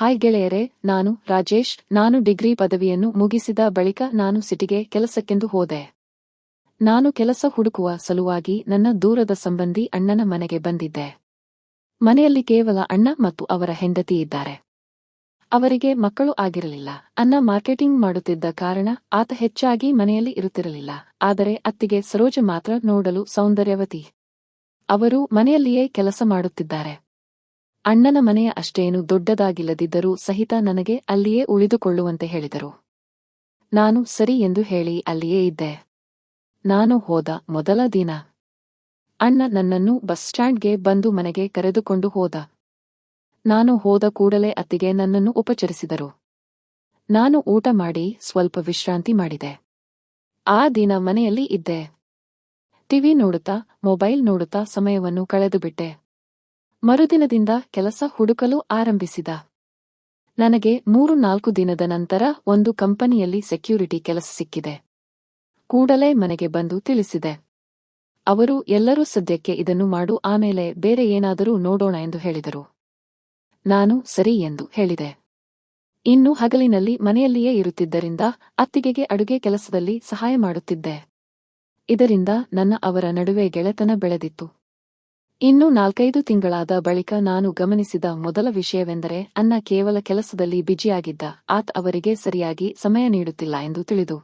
Hi ಗೆಳೆಯರೇ, ನಾನು ರಾಜೇಶ್. ನಾನು ಡಿಗ್ರಿ ಪದವಿಯನ್ನು ಮುಗಿಸಿದ ಬಳಿಕ ನಾನು ಸಿಟಿಗೆ ಕೆಲಸಕ್ಕೆಂದು ಹೋದೆ. ನಾನು ಕೆಲಸ ಹುಡುಕುವ ಸಲುವಾಗಿ ನನ್ನ ದೂರದ ಸಂಬಂಧಿ ಅಣ್ಣನ ಮನೆಗೆ ಬಂದಿದ್ದೆ. ಮನೆಯಲ್ಲಿ ಕೇವಲ ಅಣ್ಣ ಮತ್ತು ಅವರ ಹೆಂಡತಿ ಇದ್ದಾರೆ. ಅವರಿಗೆ ಮಕ್ಕಳು ಆಗಿರಲಿಲ್ಲ. ಅಣ್ಣ ಮಾರ್ಕೆಟಿಂಗ್ ಮಾಡುತ್ತಿದ್ದ ಕಾರಣ ಆತ ಹೆಚ್ಚಾಗಿ ಮನೆಯಲ್ಲಿ ಇರುತ್ತಿರಲಿಲ್ಲ. ಆದರೆ ಅತ್ತಿಗೆ ಸರೋಜ ಮಾತ್ರ ನೋಡಲು ಸೌಂದರ್ಯವತಿ. ಅವರು ಮನೆಯಲ್ಲಿಯೇ ಕೆಲಸ ಮಾಡುತ್ತಿದ್ದಾರೆ. ಅಣ್ಣನ ಮನೆಯ ಅಷ್ಟೇನು ದೊಡ್ಡದಾಗಿಲ್ಲದಿದ್ದರೂ ಸಹಿತ ನನಗೆ ಅಲ್ಲಿಯೇ ಉಳಿದುಕೊಳ್ಳುವಂತೆ ಹೇಳಿದರು. ನಾನು ಸರಿ ಎಂದು ಹೇಳಿ ಅಲ್ಲಿಯೇ ಇದ್ದೆ. ನಾನು ಹೋದ ಮೊದಲ ದಿನ. ಅಣ್ಣ ನನ್ನನ್ನು ಬಸ್ ಸ್ಟ್ಯಾಂಡ್ಗೆ ಬಂದು ಮನೆಗೆ ಕರೆದುಕೊಂಡು ಹೋದ. ನಾನು ಹೋದ ಕೂಡಲೇ ಅತ್ತಿಗೆ ನನ್ನನ್ನು ಉಪಚರಿಸಿದರು. ನಾನು ಊಟ ಮಾಡಿ ಸ್ವಲ್ಪ ವಿಶ್ರಾಂತಿ ಮಾಡಿದೆ. ಆ ದಿನ ಮನೆಯಲ್ಲಿ ಇದ್ದೆ. ಟಿವಿ ನೋಡುತ್ತಾ, ಮೊಬೈಲ್ ನೋಡುತ್ತಾ ಸಮಯವನ್ನು ಕಳೆದುಬಿಟ್ಟೆ. ಮರುದಿನದಿಂದ ಕೆಲಸ ಹುಡುಕಲು ಆರಂಭಿಸಿದ. ನನಗೆ ಮೂರು ನಾಲ್ಕು ದಿನದ ನಂತರ ಒಂದು ಕಂಪನಿಯಲ್ಲಿ ಸೆಕ್ಯೂರಿಟಿ ಕೆಲಸ ಸಿಕ್ಕಿದೆ. ಕೂಡಲೇ ಮನೆಗೆ ಬಂದು ತಿಳಿಸಿದೆ. ಅವರು, ಎಲ್ಲರೂ ಸದ್ಯಕ್ಕೆ ಇದನ್ನು ಮಾಡು, ಆಮೇಲೆ ಬೇರೆ ಏನಾದರೂ ನೋಡೋಣ ಎಂದು ಹೇಳಿದರು. ನಾನು, ಸರಿ ಎಂದು ಹೇಳಿದೆ. ಇನ್ನು ಹಗಲಿನಲ್ಲಿ ಮನೆಯಲ್ಲಿಯೇ ಇರುತ್ತಿದ್ದರಿಂದ ಅತ್ತಿಗೆಗೆ ಅಡುಗೆ ಕೆಲಸದಲ್ಲಿ ಸಹಾಯ ಮಾಡುತ್ತಿದ್ದೆ. ಇದರಿಂದ ನನ್ನ ಅವರ ನಡುವೆ ಗೆಳೆತನ ಬೆಳೆದಿತ್ತು. ಇನ್ನು ನಾಲ್ಕೈದು ತಿಂಗಳಾದ ಬಳಿಕ ನಾನು ಗಮನಿಸಿದ ಮೊದಲ ವಿಷಯವೆಂದರೆ ಅನ್ನ ಕೇವಲ ಕೆಲಸದಲ್ಲಿ ಬಿಜಿಯಾಗಿದ್ದ ಆತ್ ಅವರಿಗೆ ಸರಿಯಾಗಿ ಸಮಯ ನೀಡುತ್ತಿಲ್ಲ ಎಂದು ತಿಳಿದು.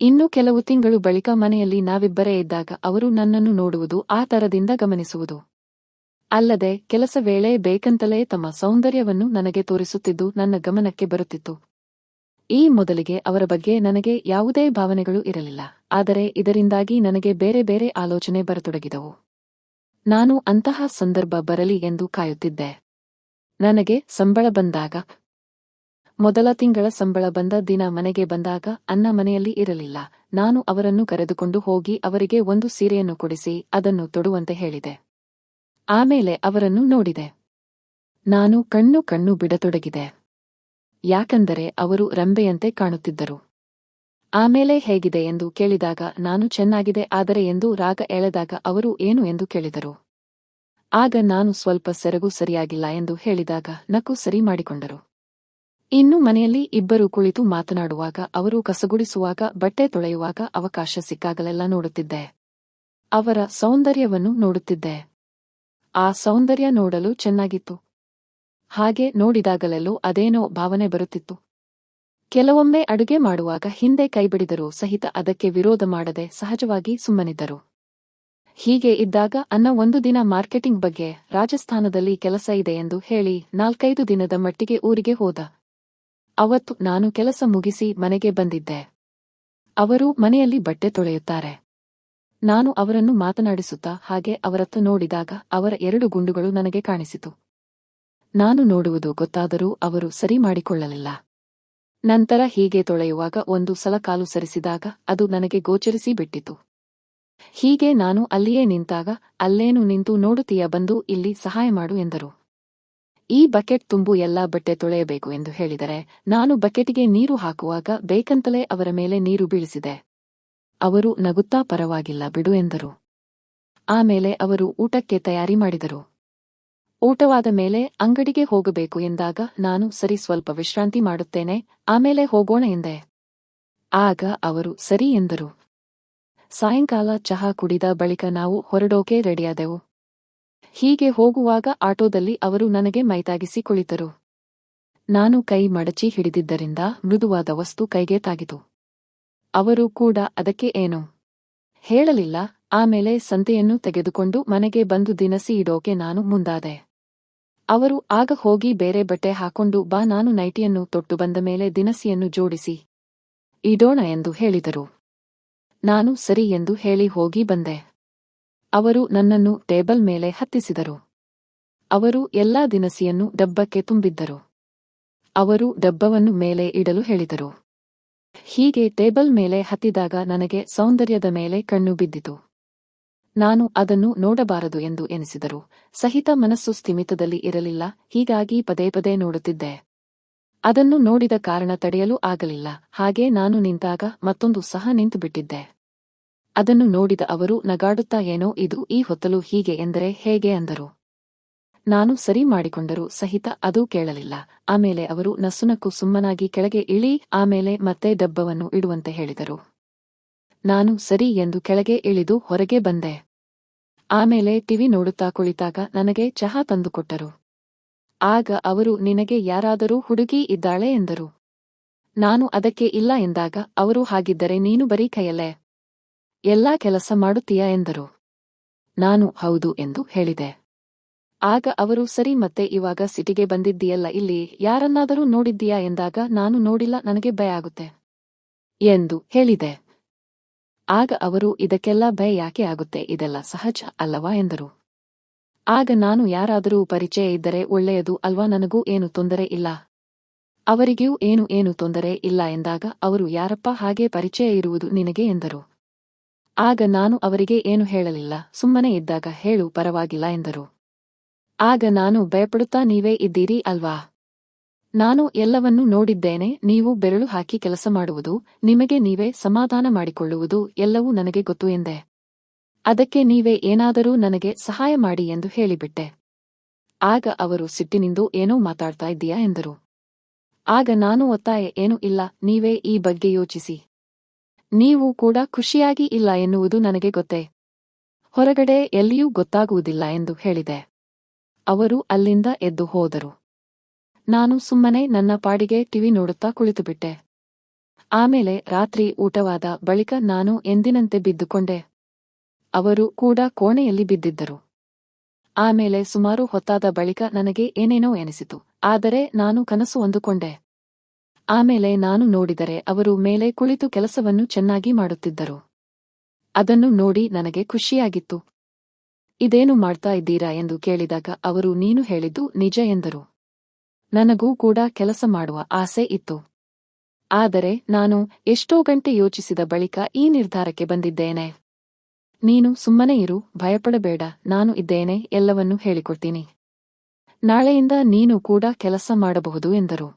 ಇನ್ನು ಕೆಲವು ತಿಂಗಳು ಬಳಿಕ ಮನೆಯಲ್ಲಿ ನಾವಿಬ್ಬರೇ ಇದ್ದಾಗ ಅವರು ನನ್ನನ್ನು ನೋಡುವುದು ಆ ತರದಿಂದ ಗಮನಿಸುವುದು. ಅಲ್ಲದೆ, ಕೆಲಸ ವೇಳೆ ಬೇಕಂತಲೇ ತಮ್ಮ ಸೌಂದರ್ಯವನ್ನು ನನಗೆ ತೋರಿಸುತ್ತಿದ್ದು ನನ್ನ ಗಮನಕ್ಕೆ ಬರುತ್ತಿತ್ತು. ಈ ಮೊದಲಿಗೆ ಅವರ ಬಗ್ಗೆ ನನಗೆ ಯಾವುದೇ ಭಾವನೆಗಳು ಇರಲಿಲ್ಲ, ಆದರೆ ಇದರಿಂದಾಗಿ ನನಗೆ ಬೇರೆ ಬೇರೆ ಆಲೋಚನೆ ಬರತೊಡಗಿದವು. ನಾನು ಅಂತಹ ಸಂದರ್ಭ ಬರಲಿ ಎಂದು ಕಾಯುತ್ತಿದ್ದೆ. ನನಗೆ ಸಂಬಳ ಬಂದಾಗ, ಮೊದಲ ತಿಂಗಳ ಸಂಬಳ ಬಂದ ದಿನ ಮನೆಗೆ ಬಂದಾಗ ಅನ್ನ ಮನೆಯಲ್ಲಿ ಇರಲಿಲ್ಲ. ನಾನು ಅವರನ್ನು ಕರೆದುಕೊಂಡು ಹೋಗಿ ಅವರಿಗೆ ಒಂದು ಸೀರೆಯನ್ನು ಕೊಡಿಸಿ ಅದನ್ನು ತೊಡುವಂತೆ ಹೇಳಿದೆ. ಆಮೇಲೆ ಅವರನ್ನು ನೋಡಿದೆ. ನಾನು ಕಣ್ಣು ಕಣ್ಣು ಬಿಡತೊಡಗಿದೆ. ಯಾಕಂದರೆ ಅವರು ರಂಬೆಯಂತೆ ಕಾಣುತ್ತಿದ್ದರು. ಆಮೇಲೆ ಹೇಗಿದೆ ಎಂದು ಕೇಳಿದಾಗ, ನಾನು ಚೆನ್ನಾಗಿದೆ, ಆದರೆ ಎಂದು ರಾಗ ಎಳೆದಾಗ ಅವರು ಏನು ಎಂದು ಕೇಳಿದರು. ಆಗ ನಾನು ಸ್ವಲ್ಪ ಸೆರಗು ಸರಿಯಾಗಿಲ್ಲ ಎಂದು ಹೇಳಿದಾಗ, ನಕ್ಕು ಸರಿ ಮಾಡಿಕೊಂಡರು. ಇನ್ನು ಮನೆಯಲ್ಲಿ ಇಬ್ಬರು ಕುಳಿತು ಮಾತನಾಡುವಾಗ, ಅವರು ಕಸಗುಡಿಸುವಾಗ, ಬಟ್ಟೆ ತೊಳೆಯುವಾಗ ಅವಕಾಶ ಸಿಕ್ಕಾಗಲೆಲ್ಲ ನೋಡುತ್ತಿದ್ದೆ. ಅವರ ಸೌಂದರ್ಯವನ್ನು ನೋಡುತ್ತಿದ್ದೆ. ಆ ಸೌಂದರ್ಯ ನೋಡಲು ಚೆನ್ನಾಗಿತ್ತು. ಹಾಗೆ ನೋಡಿದಾಗಲೆಲ್ಲೂ ಅದೇನೋ ಭಾವನೆ ಬರುತ್ತಿತ್ತು. ಕೆಲವೊಮ್ಮೆ ಅಡುಗೆ ಮಾಡುವಾಗ ಹಿಂದೆ ಕೈಬಿಡಿದರೂ ಸಹಿತ ಅದಕ್ಕೆ ವಿರೋಧ ಮಾಡದೆ ಸಹಜವಾಗಿ ಸುಮ್ಮನಿದ್ದರು. ಹೀಗೆ ಇದ್ದಾಗ ಅನ್ನ ಒಂದು ದಿನ ಮಾರ್ಕೆಟಿಂಗ್ ಬಗ್ಗೆ ರಾಜಸ್ಥಾನದಲ್ಲಿ ಕೆಲಸ ಇದೆ ಎಂದು ಹೇಳಿ ನಾಲ್ಕೈದು ದಿನದ ಮಟ್ಟಿಗೆ ಊರಿಗೆ ಹೋದ. ಅವತ್ತು ನಾನು ಕೆಲಸ ಮುಗಿಸಿ ಮನೆಗೆ ಬಂದಿದ್ದೆ. ಅವರು ಮನೆಯಲ್ಲಿ ಬಟ್ಟೆ ತೊಳೆಯುತ್ತಾರೆ. ನಾನು ಅವರನ್ನು ಮಾತನಾಡಿಸುತ್ತಾ ಹಾಗೆ ಅವರತ್ತ ನೋಡಿದಾಗ ಅವರ ಎರಡು ಗುಂಡುಗಳು ನನಗೆ ಕಾಣಿಸಿತು. ನಾನು ನೋಡುವುದು ಗೊತ್ತಾದರೂ ಅವರು ಸರಿ ಮಾಡಿಕೊಳ್ಳಲಿಲ್ಲ. ನಂತರ ಹೀಗೆ ತೊಳೆಯುವಾಗ ಒಂದು ಸಲ ಕಾಲು ಸರಿಸಿದಾಗ ಅದು ನನಗೆ ಗೋಚರಿಸಿ ಬಿಟ್ಟಿತು. ಹೀಗೆ ನಾನು ಅಲ್ಲಿಯೇ ನಿಂತಾಗ, ಅಲ್ಲೇನು ನಿಂತು ನೋಡುತ್ತೀಯ ಬಂದು ಇಲ್ಲಿ ಸಹಾಯ ಮಾಡು ಎಂದರು. ಈ ಬಕೆಟ್ ತುಂಬು ಎಲ್ಲಾ ಬಟ್ಟೆ ತೊಳೆಯಬೇಕು ಎಂದು ಹೇಳಿದರೆ, ನಾನು ಬಕೆಟಿಗೆ ನೀರು ಹಾಕುವಾಗ ಬೇಕಂತಲೇ ಅವರ ಮೇಲೆ ನೀರು ಬೀಳಿಸಿದೆ. ಅವರು ನಗುತ್ತಾ ಪರವಾಗಿಲ್ಲ ಬಿಡು ಎಂದರು. ಆಮೇಲೆ ಅವರು ಊಟಕ್ಕೆ ತಯಾರಿ ಮಾಡಿದರು. ಊಟವಾದ ಮೇಲೆ ಅಂಗಡಿಗೆ ಹೋಗಬೇಕು ಎಂದಾಗ ನಾನು ಸರಿ ಸ್ವಲ್ಪ ವಿಶ್ರಾಂತಿ ಮಾಡುತ್ತೇನೆ, ಆಮೇಲೆ ಹೋಗೋಣ ಎಂದೆ. ಆಗ ಅವರು ಸರಿ ಎಂದರು. ಸಾಯಂಕಾಲ ಚಹಾ ಕುಡಿದ ಬಳಿಕ ನಾವು ಹೊರಡೋಕೆ ರೆಡಿಯಾದೆವು. ಹೀಗೆ ಹೋಗುವಾಗ ಆಟೋದಲ್ಲಿ ಅವರು ನನಗೆ ಮೈತಾಗಿಸಿ ಕುಳಿತರು. ನಾನು ಕೈ ಮಡಚಿ ಹಿಡಿದಿದ್ದರಿಂದ ಮೃದುವಾದ ವಸ್ತು ಕೈಗೆ ತಾಗಿತು. ಅವರು ಕೂಡ ಅದಕ್ಕೆ ಏನು? ಹೇಳಲಿಲ್ಲ, ಆಮೇಲೆ ಸಂತೆಯನ್ನು ತೆಗೆದುಕೊಂಡು ಮನೆಗೆ ಬಂದು ದಿನಸಿ ಇಡೋಕೆ ನಾನು ಮುಂದಾದೆ. ಅವರು, ಆಗ ಹೋಗಿ ಬೇರೆ ಬಟ್ಟೆ ಹಾಕೊಂಡು ಬಾ, ನಾನು ನೈಟಿಯನ್ನು ತೊಟ್ಟು ಬಂದ ಮೇಲೆ ದಿನಸಿಯನ್ನು ಜೋಡಿಸಿ ಇಡೋಣ ಎಂದು ಹೇಳಿದರು. ನಾನು ಸರಿ ಎಂದು ಹೇಳಿ ಹೋಗಿ ಬಂದೆ. ಅವರು ನನ್ನನ್ನು ಟೇಬಲ್ ಮೇಲೆ ಹತ್ತಿಸಿದರು. ಅವರು ಎಲ್ಲಾ ದಿನಸಿಯನ್ನು ಡಬ್ಬಕ್ಕೆ ತುಂಬಿದ್ದರು. ಅವರು ಡಬ್ಬವನ್ನು ಮೇಲೆ ಇಡಲು ಹೇಳಿದರು. ಹೀಗೆ ಟೇಬಲ್ ಮೇಲೆ ಹತ್ತಿದಾಗ ನನಗೆ ಸೌಂದರ್ಯದ ಮೇಲೆ ಕಣ್ಣು ಬಿದ್ದಿತು. ನಾನು ಅದನ್ನು ನೋಡಬಾರದು ಎಂದು ಎನಿಸಿದರು. ಸಹಿತ ಮನಸ್ಸು ಸ್ಥಿಮಿತದಲ್ಲಿ ಇರಲಿಲ್ಲ, ಹೀಗಾಗಿ ಪದೇ ಪದೇ ನೋಡುತ್ತಿದ್ದೆ. ಅದನ್ನು ನೋಡಿದ ಕಾರಣ ತಡೆಯಲು ಆಗಲಿಲ್ಲ. ಹಾಗೆ ನಾನು ನಿಂತಾಗ ಮತ್ತೊಂದು ಸಹ ನಿಂತುಬಿಟ್ಟಿದ್ದೆ. ಅದನ್ನು ನೋಡಿದ ಅವರು, ನಗಾಡುತ್ತಾ ಏನೋ ಇದು ಈ ಹೊತ್ತಲು ಹೀಗೆ ಎಂದರೆ ಹೇಗೆ ಅಂದರು. ನಾನು ಸರಿ ಮಾಡಿಕೊಂಡರೂ, ಸಹಿತ ಅದು ಕೇಳಲಿಲ್ಲ. ಆಮೇಲೆ ಅವರು ನಸುನಕ್ಕು ಸುಮ್ಮನಾಗಿ ಕೆಳಗೆ ಇಳಿ, ಆಮೇಲೆ ಮತ್ತೆ ಡಬ್ಬವನ್ನು ಇಡುವಂತೆ ಹೇಳಿದರು. ನಾನು ಸರಿ ಎಂದು ಕೆಳಗೆ ಇಳಿದು ಹೊರಗೆ ಬಂದೆ. ಆಮೇಲೆ ಟಿವಿ ನೋಡುತ್ತಾ ಕುಳಿತಾಗ ನನಗೆ ಚಹಾ ತಂದುಕೊಟ್ಟರು. ಆಗ ಅವರು, ನಿನಗೆ ಯಾರಾದರೂ ಹುಡುಗಿ ಇದ್ದಾಳೆ? ಎಂದರು. ನಾನು ಅದಕ್ಕೆ ಇಲ್ಲ ಎಂದಾಗ ಅವರು, ಹಾಗಿದ್ದರೆ ನೀನು ಬರೀ ಕೈಯಲ್ಲೇ. ಎಲ್ಲಾ ಕೆಲಸ ಮಾಡುತ್ತೀಯಾ? ಎಂದರು. ನಾನು ಹೌದು ಎಂದು ಹೇಳಿದೆ. ಆಗ ಅವರು, ಸರಿ, ಮತ್ತೆ ಇವಾಗ ಸಿಟಿಗೆ ಬಂದಿದ್ದೀಯಲ್ಲ, ಇಲ್ಲಿ ಯಾರನ್ನಾದರೂ ನೋಡಿದ್ದೀಯಾ? ಎಂದಾಗ, ನಾನು ನೋಡಿಲ್ಲ, ನನಗೆ ಭಯ ಆಗುತ್ತೆ ಎಂದು ಹೇಳಿದೆ. ಆಗ ಅವರು, ಇದಕ್ಕೆಲ್ಲ ಭಯ ಯಾಕೆ ಆಗುತ್ತೆ? ಇದೆಲ್ಲ ಸಹಜ ಅಲ್ಲವಾ? ಎಂದರು. ಆಗ ನಾನು ಯಾರಾದರೂ ಪರಿಚಯ ಇದ್ದರೆ ಒಳ್ಳೆಯದು ಅಲ್ವಾ? ನನಗೂ ಏನು ತೊಂದರೆ ಇಲ್ಲ. ಅವರಿಗೂ ಏನು ಏನು ತೊಂದರೆ ಇಲ್ಲ ಎಂದಾಗ ಅವರು, ಯಾರಪ್ಪ, ಹಾಗೆ ಪರಿಚಯ ಇರುವುದು ನಿನಗೆ? ಎಂದರು. ಆಗ ನಾನು ಅವರಿಗೆ ಏನು ಹೇಳಲಿಲ್ಲ? ಸುಮ್ಮನೆ ಇದ್ದಾಗ ಹೇಳು, ಪರವಾಗಿಲ್ಲ ಎಂದರು. ಆಗ ನಾನು ಭಯಪಡುತ್ತಾ ನೀವೇ ಇದ್ದೀರಿ ಅಲ್ವಾ? ನಾನು ಎಲ್ಲವನ್ನೂ ನೋಡಿದ್ದೇನೆ, ನೀವು ಬೆರಳು ಹಾಕಿ ಕೆಲಸ ಮಾಡುವುದು, ನಿಮಗೆ ನೀವೇ ಸಮಾಧಾನ ಮಾಡಿಕೊಳ್ಳುವುದು, ಎಲ್ಲವೂ ನನಗೆ ಗೊತ್ತು ಎಂದೆ. ಅದಕ್ಕೆ ನೀವೇ ಏನಾದರೂ ನನಗೆ ಸಹಾಯ ಮಾಡಿ ಎಂದು ಹೇಳಿಬಿಟ್ಟೆ. ಆಗ ಅವರು ಸಿಟ್ಟಿನಿಂದು ಏನೋ ಮಾತಾಡ್ತಾ ಇದ್ದೀಯಾ ಎಂದರು. ಆಗ ನಾನು ಒತ್ತಾಯ, ಏನೂ ಇಲ್ಲ, ನೀವೇ ಈ ಬಗ್ಗೆ ಯೋಚಿಸಿ. ನೀವು ಕೂಡ ಖುಷಿಯಾಗಿ ಇಲ್ಲ ಎನ್ನುವುದು ನನಗೆ ಗೊತ್ತೇ. ಹೊರಗಡೆ ಎಲ್ಲಿಯೂ ಗೊತ್ತಾಗುವುದಿಲ್ಲ ಎಂದು ಹೇಳಿದೆ. ಅವರು ಅಲ್ಲಿಂದ ಎದ್ದು ಹೋದರು. ನಾನು ಸುಮ್ಮನೆ ನನ್ನ ಪಾಡಿಗೆ ಟಿವಿ ನೋಡುತ್ತಾ ಕುಳಿತುಬಿಟ್ಟೆ. ಆಮೇಲೆ ರಾತ್ರಿ ಊಟವಾದ ಬಳಿಕ ನಾನು ಎಂದಿನಂತೆ ಬಿದ್ದುಕೊಂಡೆ. ಅವರು ಕೂಡ ಕೋಣೆಯಲ್ಲಿ ಬಿದ್ದಿದ್ದರು. ಆಮೇಲೆ ಸುಮಾರು ಹೊತ್ತಾದ ಬಳಿಕ ನನಗೆ ಏನೇನೋ ಎನಿಸಿತು, ಆದರೆ ನಾನು ಕನಸು ಹೊಂದುಕೊಂಡೆ. ಆಮೇಲೆ ನಾನು ನೋಡಿದರೆ ಅವರು ಮೇಲೆ ಕುಳಿತು ಕೆಲಸವನ್ನು ಚೆನ್ನಾಗಿ ಮಾಡುತ್ತಿದ್ದರು. ಅದನ್ನು ನೋಡಿ ನನಗೆ ಖುಷಿಯಾಗಿತ್ತು. ಇದೇನು ಮಾಡ್ತಾ ಇದ್ದೀರಾ? ಎಂದು ಕೇಳಿದಾಗ ಅವರು, ನೀನು ಹೇಳಿದ್ದು ನಿಜ ಎಂದರು. ನನಗೂ ಕೂಡ ಕೆಲಸ ಮಾಡುವ ಆಸೆ ಇತ್ತು. ಆದರೆ ನಾನು ಎಷ್ಟೋ ಗಂಟೆ ಯೋಚಿಸಿದ ಬಳಿಕ ಈ ನಿರ್ಧಾರಕ್ಕೆ ಬಂದಿದ್ದೇನೆ. ನೀನು ಸುಮ್ಮನೆ ಇರು, ಭಯಪಡಬೇಡ, ನಾನು ಇದ್ದೇನೆ, ಎಲ್ಲವನ್ನೂ ಹೇಳಿಕೊಡ್ತೀನಿ. ನಾಳೆಯಿಂದ ನೀನು ಕೂಡ ಕೆಲಸ ಮಾಡಬಹುದು ಎಂದರು.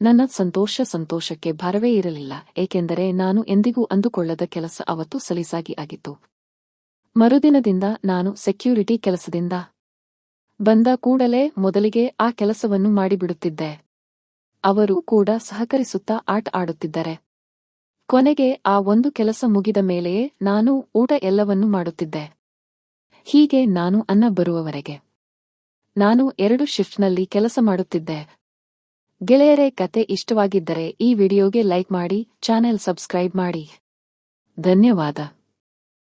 ನನ್ನ ಸಂತೋಷ ಸಂತೋಷಕ್ಕೆ ಭರವೇ ಇರಲಿಲ್ಲ, ಏಕೆಂದರೆ ನಾನು ಎಂದಿಗೂ ಅಂದುಕೊಳ್ಳದ ಕೆಲಸ ಅವತ್ತು ಸಲೀಸಾಗಿ ಆಗಿತ್ತು. ಮರುದಿನದಿಂದ ನಾನು ಸೆಕ್ಯೂರಿಟಿ ಕೆಲಸದಿಂದ ಬಂದ ಕೂಡಲೇ ಮೊದಲಿಗೆ ಆ ಕೆಲಸವನ್ನು ಮಾಡಿಬಿಡುತ್ತಿದ್ದೆ. ಅವರು ಕೂಡ ಸಹಕರಿಸುತ್ತಾ ಆಟ ಆಡುತ್ತಿದ್ದರೆ. ಕೊನೆಗೆ ಆ ಒಂದು ಕೆಲಸ ಮುಗಿದ ಮೇಲೆಯೇ ನಾನು ಊಟ ಎಲ್ಲವನ್ನೂ ಮಾಡುತ್ತಿದ್ದೆ. ಹೀಗೆ ನಾನು ಅನ್ನ ಬರುವವರೆಗೆ. ನಾನು ಎರಡು ಶಿಫ್ಟ್ನಲ್ಲಿ ಕೆಲಸ ಮಾಡುತ್ತಿದ್ದೆ. ಗೆಳೆಯರೇ, ಕತೆ ಇಷ್ಟವಾಗಿದ್ದರೆ ಈ ವಿಡಿಯೋಗೆ ಲೈಕ್ ಮಾಡಿ, ಚಾನೆಲ್ ಸಬ್ಸ್ಕ್ರೈಬ್ ಮಾಡಿ. ಧನ್ಯವಾದ.